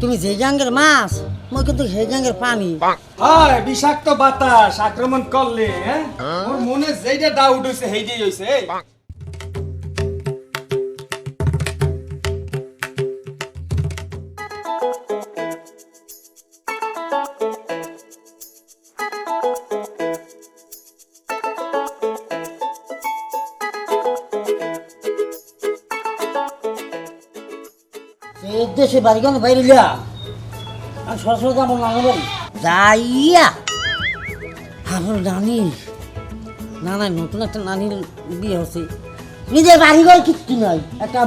তুমি যে গাঙ্গের মাছ, মই কিন্তু সেই গাঙ্গের পানি হয়, বিষাক্ত বাতাস আক্রমণ করলে হ্যাঁ? ওর মনে যেইটা ডাউট হইছে, সেইটাই হইছে দেশে বাইরে লিয়া আমি সরাসরি আমার নানা বাড়ি। যাইয়া আমার নানি না না নতুন একটা নানির বিয়ে হচ্ছে নিজের বাড়ি ঘর কিচ্ছু নাই। একটা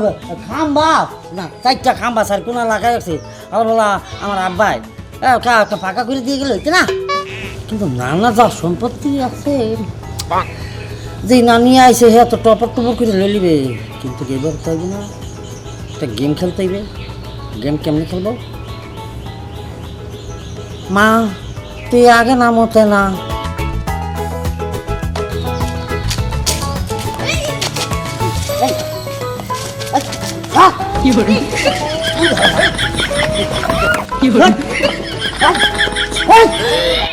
খাম্বা, না, চারটা খাম্বা স্যার কোন লাগাই রাখছে আবার বলা আমার আব্বাই একটা ফাঁকা করে দিয়ে গেল না? কিন্তু নানা যা সম্পত্তি আছে যে নানি আইসে হ্যাঁ তো টপর টপর করে লইলিবে। কিন্তু এবার তাইবে না? একটা গেম খেলতে গেম কেমনে খেলব? মা তুই আগে নামতে না। কি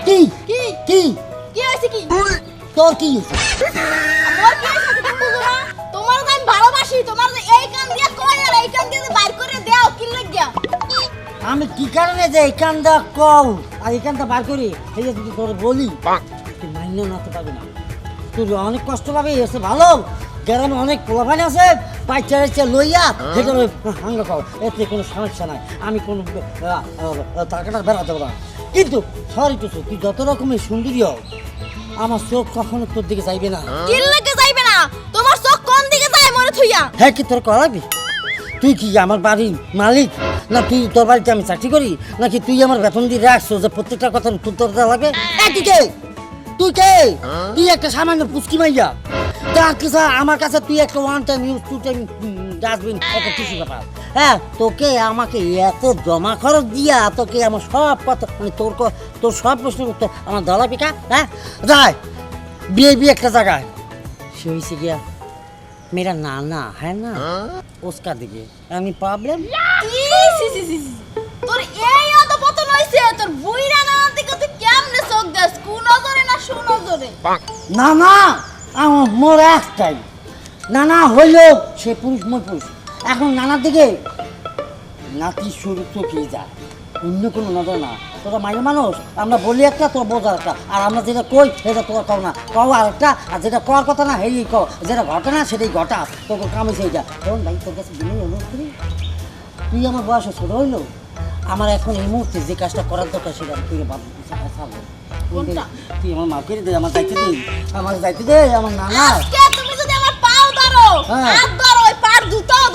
কি কি? কি? হয়েছে কি? তোর কি আমি কি কারণে যে এখানটা কও? আর এখানটা বার করি এই যে তোর বলি তুই মাইনেও নাতে পারবি না। তুই অনেক কষ্ট পাবি এসে ভালো। গ্রামে অনেক পোলাপান আছে পাইচার ইচ্ছা লইয়া সেটা হাঙ্গা খাও এতে কোনো সমস্যা নাই। আমি কোনো টাকাটা বেড়াতে পারব না। কিন্তু সরি টুসু তুই যত রকমের সুন্দরী হও আমার চোখ কখনো তোর দিকে যাইবে না। লাগে যাইবে না? তোমার চোখ কোন দিকে যায় মরে থুইয়া? হ্যাঁ কি তোর করাবি? তুই কি আমার বাড়ির মালিক? না তুই তোর বাড়িতে আমি চাকরি করি? নাকি তুই আমার বেতন দিয়ে রাখছো যে প্রত্যেকটা উত্তর তোর দেওয়া লাগে? তুই কে? তুই কে? তুই একটা সামান্য পুচকি মাইয়া। তার কিছু আমার কাছে তুই একটা one time use two time dustbin একটা টিস্যু পেপার হ্যাঁ তোকে আমাকে এত জমা খরচ দিয়া, তোকে আমার সব কথা মানে তোর তোর সব প্রশ্নের উত্তর আমার দলা পিকা হ্যাঁ? যায় বিয়ে বিয়ে একটা জায়গায়। সে হয়েছে গিয়া मेरा नाना है ना उसका देखिए यानी problem E, C, C, C, C. তোর এই অত পতন হইছে তোর বুইরা না দিকে তুই কেমনে চোখ দেস কু নজরে না সু নজরে না না আমার মোর একটাই নানা হইলো সে পুরুষ মই পুরুষ এখন নানার দিকে নাতি শুরু চোখে যায় অন্য কোনো নজর না? তোরা মায়ের মানুষ আমরা বলি একটা তোর বোঝার একটা। আর আমরা যেটা কই সেটা তোরা কও না। কও আর একটা আর যেটা করার কথা না হেই কও। যেটা ঘটে না সেটাই ঘটা। তোকে কামে যা তখন ভাই তোর কাছে দিনে অনুরোধ করি। তুই আমার বয়সে ছোট হইল। আমার এখন এই মুহূর্তে যে কাজটা করার দরকার সেটা তুই বাদ ছাড়বো? তুই আমার মাফ করে দে আমার দায়িত্ব দে আমার দায়িত্ব দে আমার নানা। তুমি যদি আমার পাও ধরো হ্যাঁ। হাত ধরো ওই পার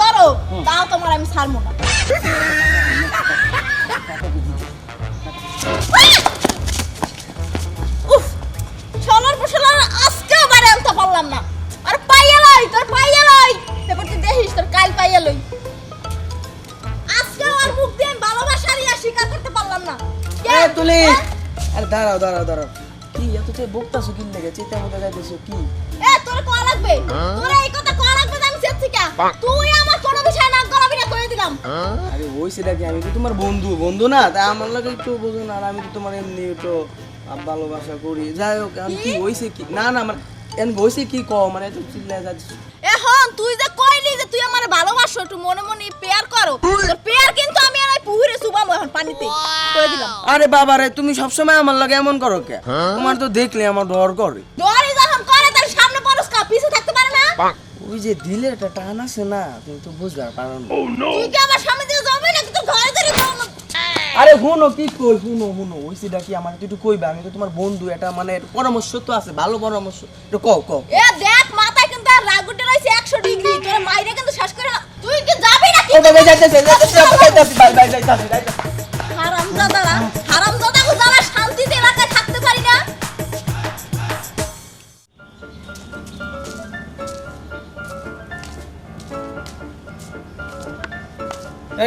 ধরো তাও তোমার আমি ছাড়বো না। উফ! ছলার পশলার আজকেও বারে আনতে পারলাম না। আর পাইয়া লই তোর পাইয়া লই। এবার তুই দেখিস তোর কাল পাইয়া লই। আজকেও আর মুখ দিয়ে আমি ভালোবাসারই স্বীকার করতে পারলাম না। এ তুলি। হ্যাঁ? আরে দাঁড়াও দাঁড়াও দাঁড়াও। কি এত তুই বকতাছো কি লেগে? যাইতেছো কি? এ তোর কোয়া লাগবে? তোর এই কথা কোয়া লাগবে আমি চেয়েছি কা? তুই আমার দিলাম আরে ওই সেটা কি আমি তো তোমার বন্ধু? বন্ধু না? তাই আমার লাগে একটু বোঝো না আর আমি তো তোমার এমনি একটু ভালোবাসা করি? যাই হোক আমি কি হইছে কি? না না মানে এন হইছে কি ক? মানে এত চিল্লায় যাচ্ছিস এখন তুই যে কইলি যে তুই আমার ভালোবাসো একটু মনে মনে পেয়ার করো। তোর পেয়ার কিন্তু আমি আর পুকুরে সুবামো এখন পানিতে। করে দিলাম। আরে বাবা রে তুমি সবসময় আমার লাগে এমন করো কে? তোমার তো দেখলে আমার ডর করে। ডরি যখন করে তার সামনে পরস কা পিছে থাকতে পারে না? ওই যে দিলে একটা টান আছে না তুমি তো বুঝবার পারো না। তুই কি আমার সামনে দিয়ে যাবি নাকি? তোর ঘরে ধরে যাও আরে হুনো কি কই? হুনো হুনো ওই সেটা কি আমাকে একটু কইবে? আমি তো তোমার বন্ধু এটা মানে পরামর্শ তো আছে ভালো পরামর্শ। একটু কও কও। এ দেখ মাথায় কিন্তু আর রাগ রইছে রয়েছে একশো ডিগ্রি। তোর মাইরে কিন্তু শেষ করে না তুই কি যাবি নাকি? ও বাবা যাইতেছে যাইতেছে যাইতেছে বাই বাই যাইতেছে যাইতেছে।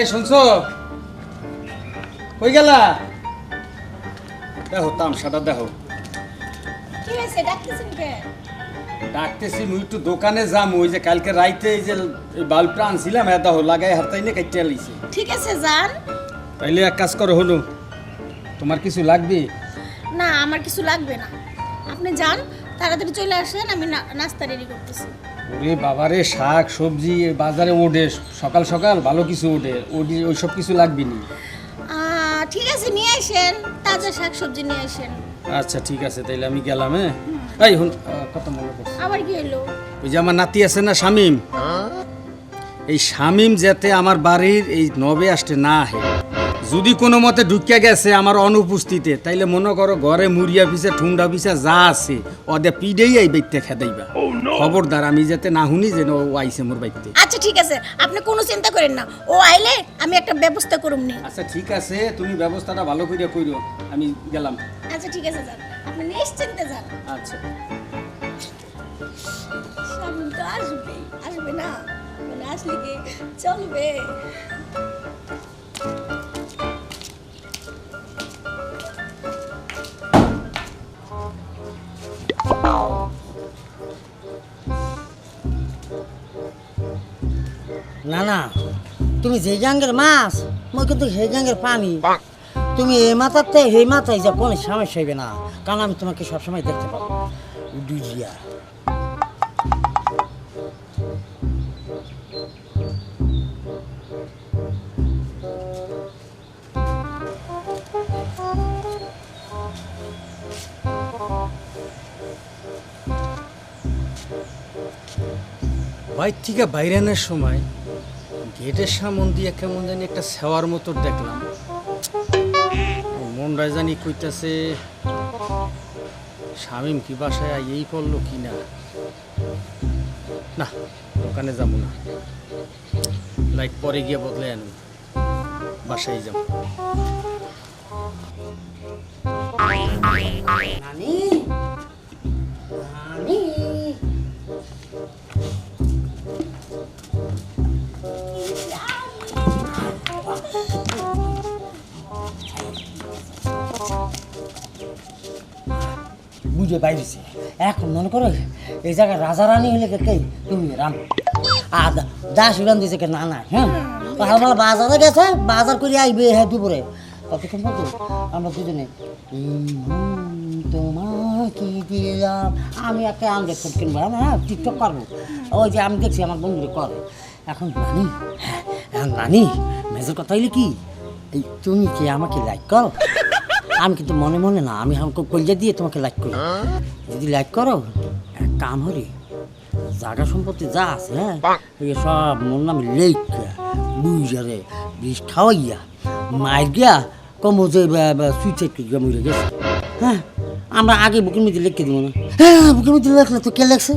এই শুনছো? কই গেলা? দেখো তামসাটা দেখো। কি হয়েছে? ডাকতেছেন কে? ডাকতেছি মুই একটু দোকানে যাম। ওই যে কালকে রাইতে এই যে বাল্বটা আনছিলাম এত লাগাই হাতাই নিয়ে কাটিয়ে লিছে ঠিক আছে যান। তাইলে এক কাজ করো হলো তোমার কিছু লাগবে? না আমার কিছু লাগবে না। আপনি যান তাড়াতাড়ি চলে আসেন আমি না- নাস্তা রেডি করতেছি। ওরে বাবারে শাক সবজি বাজারে ওঠে সকাল সকাল ভালো কিছু ওঠে। ওডি ওই সব কিছু লাগবে নি। ঠিক আছে নিয়ে আসেন তাজা শাক সবজি নিয়ে আসেন। আচ্ছা ঠিক আছে তাইলে আমি গেলাম হ্যাঁ? এই হুন কত মনে করছে আবার কি হলো? ওই যে আমার নাতি আছে না শামিম? এই শামিম যাতে আমার বাড়ির এই নবে আসতে না আহে যদি কোনো মতে ঢুকিয়া গেছে আমার অনুপস্থিতে তাইলে মনে করো ঘরে মুড়িয়া পিছে ঠুন্ডা পিছে যা আছে ওদের পিডেই এই বাইতে খেদাইবা। খবরদার আমি যাতে না শুনি যেন ও আইছে মোর বাইতে আচ্ছা ঠিক আছে। আপনি কোনো চিন্তা করেন না। ও আইলে আমি একটা ব্যবস্থা করুম নি। আচ্ছা ঠিক আছে। তুমি ব্যবস্থাটা ভালো করে কইরো। আমি গেলাম। আচ্ছা ঠিক আছে যান। আপনি নিশ্চিন্তে যান। আচ্ছা। স্বামী তো আসবে আসবে না। মানে আসলে কি? চলবে। না না। তুমি যে গাঙ্গের মাছ মই কিন্তু সেই গাঙ্গের পানি তুমি এই মাথাতে সেই মাথায় যা কোনো সমস্যা হইবে না কারণ আমি তোমাকে সবসময় দেখতে পাবো। ডুজিয়া বাইর থেকে বাইরে আনার সময় গেটের সামন দিয়ে কেমন জানি একটা সেওয়ার মতো দেখলাম। মনটা জানি কইতাছে শামিম কি বাসায় এই পড়ল কি না? না, দোকানে যাব না। লাইট পরে গিয়ে বদলে আনব। বাসায় যাব। নানি? বুঝে বাইরেছে এখন মনে করো এই জায়গায় রাজা রানী হলে কে তুমি রাম। আর দাস উড়ান দিয়েছে কে না না হ্যাঁ সকালবেলা বাজারে গেছে, বাজার করে আইবে হ্যাঁ দুপুরে। কতক্ষণ মতো আমরা দুজনে তোমাকে দিলাম। আমি একটা আম দেখতাম কিনবো হ্যাঁ টিকটক করব। ওই যে আমি দেখছি, আমার বন্ধুরে করে। এখন নানি হ্যাঁ নানি মেজর কথা হইলে কি? তুমি কি আমাকে লাইক করো? আমি কিন্তু মনে মনে না আমি আমাকে কলজা দিয়ে তোমাকে লাইক করি। যদি লাইক করো এক কাম হরে জায়গা সম্পত্তি যা আছে হ্যাঁ সব মন নামে লেক বুঝারে বিষ খাওয়াইয়া মার গিয়া কমো যে সুইচ গিয়া মরে গেছে। হ্যাঁ আমরা আগে বুকের মধ্যে লিখতে দিব না। হ্যাঁ বুকের মধ্যে লেখলে তো কে লেখছে?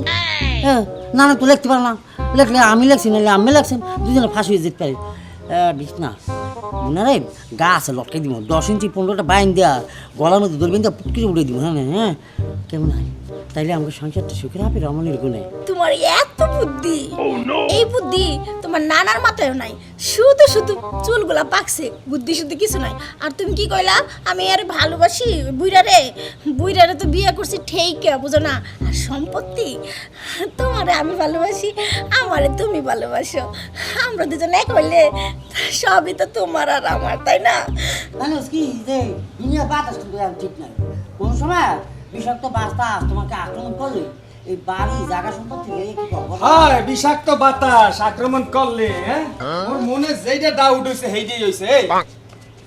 হ্যাঁ না না তো লিখতে পারলাম না। লেখলে আমি লেখছি নাহলে আমি লেখছেন দুজনে ফাঁসি হয়ে যেতে পারি। বিষ না। মনে রে গাছ লটকে দিব। দশ ইঞ্চি পনেরোটা বাইন দেওয়া গলার মধ্যে দূরবিন দেওয়া পুটকিরে উঠে দিব। হ্যাঁ হ্যাঁ কেমন হয়? তাইলে আমাকে সংসারটা সুখে হবে রমণীর গুণে তোমার এত বুদ্ধি। এই বুদ্ধি তোমার নানার মাথায়ও নাই। শুধু শুধু চুলগুলা পাকছে, বুদ্ধি শুদ্ধি কিছু নাই। আর তুমি কি কইলা? আমি আরে ভালোবাসি বুইরারে বুইরারে তো বিয়ে করছি ঠিকই বুঝো না? আর সম্পত্তি? তোমারে আমি ভালোবাসি, আমারে তুমি ভালোবাসো। আমরা দুজন এক হইলে সবই তো তোমার আর আমার, তাই না? জানিস কি যে দুনিয়া বাতাস ঠিক নাই। কোন সময় বিষাক্ত বাতাস তোমাকে আক্রমণ করলে? এই বাড়ি জায়গা সম্পত্তি লেগে কি করব হায় বিষাক্ত বাতাস আক্রমণ করলে হ্যাঁ? ওর মনে যেইটা ডাউট হইছে সেইটাই হইছে এই।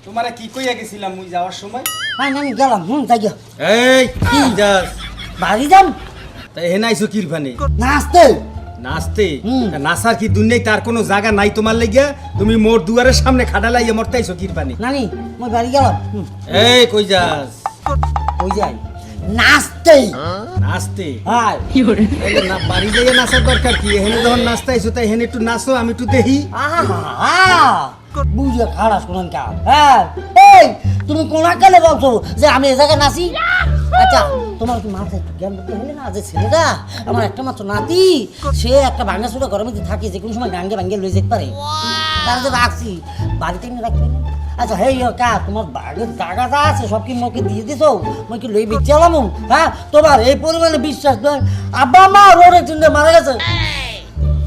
তোমারে কি কইয়া গেছিলাম মুই যাওয়ার সময়? হ্যাঁ আমি গেলাম হুম গিয়া। এই কি যাস? বাড়ি যাম। তাই কিরফানে নাচতে। নাচার কি দুনিয়ায় তার কোনো জায়গা নাই তোমার লাগিয়া? তুমি মোর দুয়ারের সামনে খাডা লাইয়া মরতে আইছো কিরফানে নানি মই বাড়ি গেলাম এই কই যাস? ওই যাই? নাচতে? নাচতে হাই না বাড়ি যাইয়া নাচার দরকার কি? হেনে যখন নাচতে আইছো তাই একটু নাচো আমি একটু দেখি। বুঝে খারাপ শোনেন কা। হ্যাঁ। এই তুমি কোনা কেলে বলছো যে আমি এই জায়গায় নাচি? আচ্ছা তোমার কি মাথায় একটু জ্ঞান বুদ্ধি হলে না? যে ছেলেটা আমার একটা মাত্র নাতি সে একটা ভাঙ্গা চোরা গরমে থাকে যে কোনো সময় গাঙ্গে ভাঙ্গে লয়ে যেতে পারে। তারা রাখছি। বাড়িতে এনে রাখবে না আচ্ছা হেই কা, তোমার বাড়ির জায়গাটা আছে, সব কি মোকে দিয়ে দিছো? মই কি লই বেঁচে হ্যাঁ তোমার এই পরিমাণে বিশ্বাস নয়। আব্বা, মা রোডে চিন্তা মারা গেছে।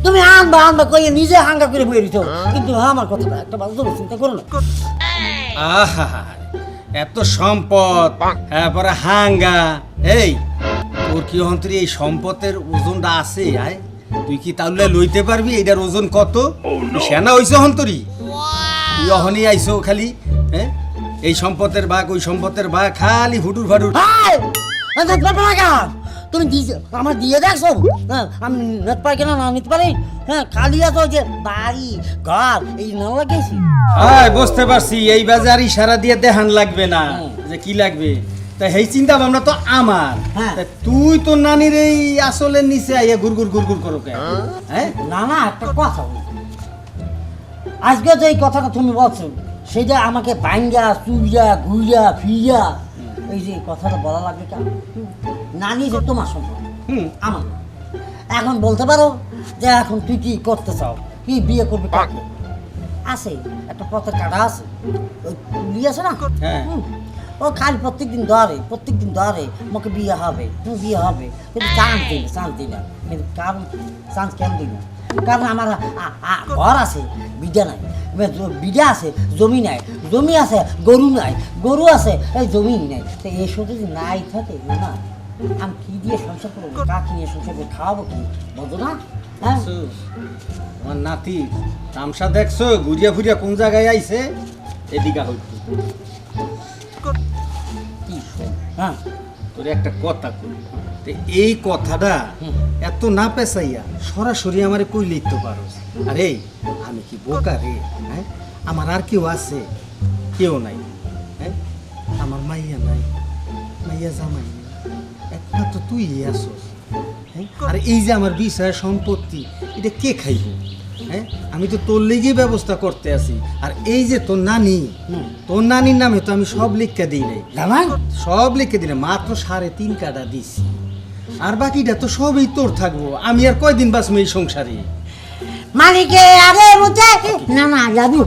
তুমি আনবা আনবা কইয়ে নিজে হাঙ্গা করে বই দিছো। কিন্তু আমার কথাটা একটা করে চিন্তা করো না। এত সম্পদ হ্যাঁ হাঙ্গা। এই তোর কি অন্তরে এই সম্পদের ওজনটা আছে, আয়? তুই কি তাহলে লইতে পারবি? এটার ওজন কত? তুই সেনা হইছ হন্তরি তুই অহনি আইছো খালি হ্যাঁ? এই সম্পদের ভাগ ওই সম্পদের ভাগ খালি হুটুর ফাটুর? তুমি দিয়েছ আমার দিয়ে দেখছ হ্যাঁ আমি নিতে পারি কেন না নিতে পারি? হ্যাঁ খালি আছে যে বাড়ি ঘর এই না লাগিয়েছি। হ্যাঁ বুঝতে পারছি এই বাজার ইশারা দিয়ে দেখান লাগবে না। যে কি লাগবে? তা এই চিন্তা ভাবনা তো আমার। হ্যাঁ। তা তুই তো নানির এই আসলের নিচে আইয়া গুড়গুড় গুড়গুড় করো কেন হ্যাঁ। না না একটা কথা আজকে যে এই কথাটা তুমি বলছো সেটা আমাকে ভাঙ্গা চুইয়া ঘুইয়া ফিরিয়া এই যে কথাটা বলা লাগবে কেন? নানি যে তোমার সম্পর্ক হুম। আমার এখন বলতে পারো যে এখন তুই কি করতে চাও? কি বিয়ে করবি কাকে? আছে একটা পথের কাটা আছে। ওই তুলি আছে না? হ্যাঁ। ও খালি প্রত্যেক দিন ধরে প্রত্যেক দিন ধরে মোকে বিয়ে হবে, তুমি বিয়ে হবে। কিন্তু চান্স দিই না চান্স দিই কিন্তু কারণ চান্স কেন দিই কারণ আমার ঘর আছে বিদ্যা নাই। বিদ্যা আছে, জমি নাই। জমি আছে, গরু নাই। গরু আছে, এই জমি নাই। তো এসব যদি নাই থাকে না আমি কি দিয়ে সংসার করব? কাকে নিয়ে সংসার করে খাওয়াবো কি? বলতো না? হ্যাঁ? আমার নাতি, তামসা দেখছ? ঘুরিয়া ফুরিয়া কোন জায়গায় আইছে? এদিকে হইতো কি শোন? হ্যাঁ। তোর একটা কথা কই। তে এই কথাটা। এত না পেঁচাইয়া সরাসরি আমারে কই লিখতে পারো। আরে আমি কি বোকা রে? হ্যাঁ? আমার আর কেউ আছে? কেউ নাই। হ্যাঁ? আমার মাইয়া নাই। মাইয়া জামাই নাই। একমাত্র তুই আসস। হ্যাঁ? আর এই যে আমার বিষয় সম্পত্তি এটা কে খাইব? হ্যাঁ? আমি তো তোর লিগে ব্যবস্থা করতে আছি। আর এই যে তোর নানি তোর নানির নামে তো আমি সব লিখকে দিই নাই। সব লিখে না মাত্র সাড়ে তিন কাটা দিছি। আর বাকিটা তো সবই তোর থাকব। আমি আর কয়দিন বাঁচবো এই সংসারে? মালিকে আরে মুতে না না যাবি।